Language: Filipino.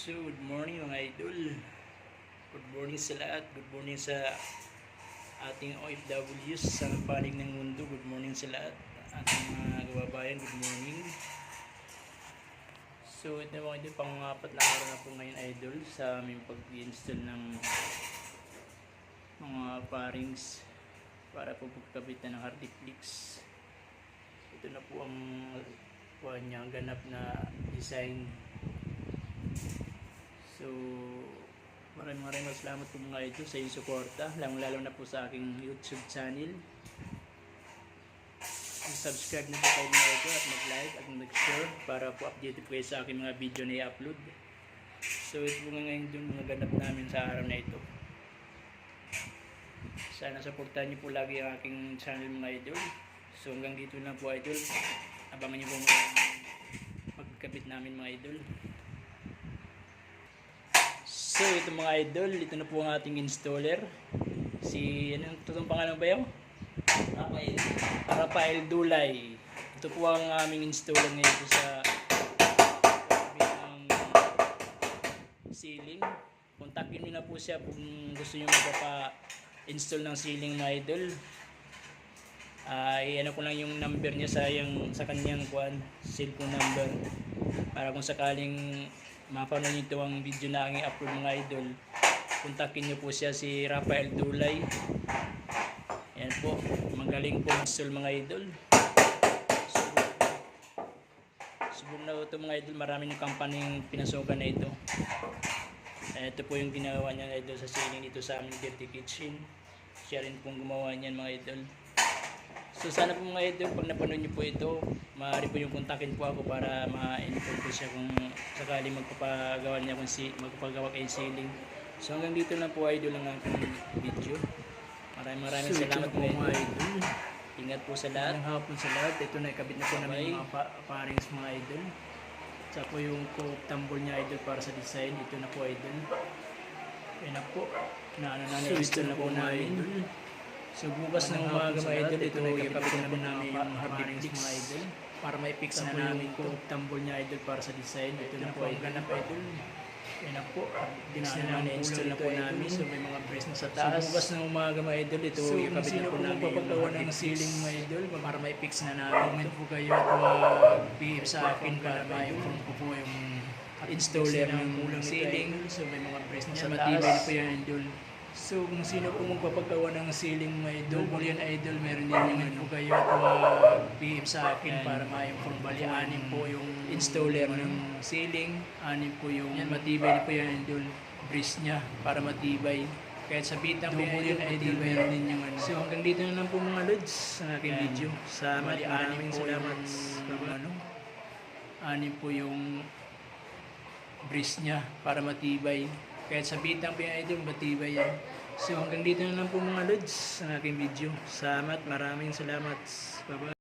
So, good morning mga idol. Good morning sa lahat. Good morning sa ating OFWs sa panig ng mundo. Good morning sa lahat. Ating mga kababayan, good morning. So, ito mga idol, pang-apat na araw na po ngayon idol sa aming pag-install ng mga parings para po pagkabitan ng Hardiflix. Ito na po ang kuha niya, ganap na design So, maraming maraming salamat po mga ito sa iyong suporta, lalong lalo na po sa aking YouTube channel. subscribe na po kayo mga ito at mag-like at mag-share para po updated kayo sa aking mga video na i-upload. So, ito po nga ngayon yung mga ganap namin sa araw na ito. Sana supportahan niyo po lagi ang aking channel mga idol. So, hanggang dito lang po idol. Abangan niyo po mga pagkabit namin mga idol. So, ito mga idol, ito na po ang ating installer. Si, anong totoong pangalan ba yun? Rafael. Rafael Dulay. Ito po ang aming installer ngayon po sa ng ceiling. Kontakin nyo na po siya kung gusto nyo magpapa-install ng ceiling mga idol. Ay ano ko lang yung number niya sa yung sa kanyang kuan cellphone number para kung sakaling mapanood niyo ito ang video na aking upload mga idol. Kontakin niyo po siya si Rafael Dulay. Yan po magaling po install mga idol. Subok na ito mga idol maraming company pinasukan na ito. Ito po yung ginawa niya idol sa ceiling dito sa aming dirty kitchen. Siya rin pong gumawa niyan mga idol So sana po mga idol, pag napanood niyo po ito, maaari po yung kontakin po ako para ma-inform po siya kung sakali magpapagawa niya kung si magpapagawa kay ceiling. So hanggang dito lang po idol ang aking video. Maraming maraming So, salamat na po, mga idol. Ingat po sa lahat. Magandang hapon sa lahat. Ito na ikabit na po namin Bye. yung mga pa parings mga idol. Sa po yung tambol niya idol para sa design. Ito na po idol. Ayan na po. Na ito na po na namin. idol. So bukas ng Magandang umaga hapon sa mga lahat. Idol. Ito Ito, na ikabit ikabit na na po namin namin yung yung hard hard disk mga idol. Para ma-fix Sa na namin coat tambol niya idol para sa design. Ito na po idol. ganap idol. Ayan na po. Dinaan na na namin install na ito, po idol. namin. So may mga brace na sa So, taas. bukas ng umaga mga idol, ito So, kung sino na po namin yung ng hard ceiling mga idol, para may fix na namin. Comment po kayo at mag-PM sa akin para ma-inform ko po yung installer ng ceiling. So may mga brace na Yan, sa matibay taas. na po yan, idol. So kung sino po magpapagawa ng ceiling idol, double yan idol, meron din yung ano kayo at mag-PM sa akin para ma-inform bali anim po yung Installer ng ceiling, anim po yung Yan, matibay po yan idol, brace niya para matibay. Kahit sa bitang Double double yan, idol, meron din yung ano. So hanggang dito na lang po mga lods sa aking video. Salamat, Bali, anim po salamat. yung, ano, anim po yung brace niya para matibay. Kahit sa bitang idol, matibay yan. So hanggang dito na lang po mga lods sa aking video. Salamat, maraming salamat. Bye-bye.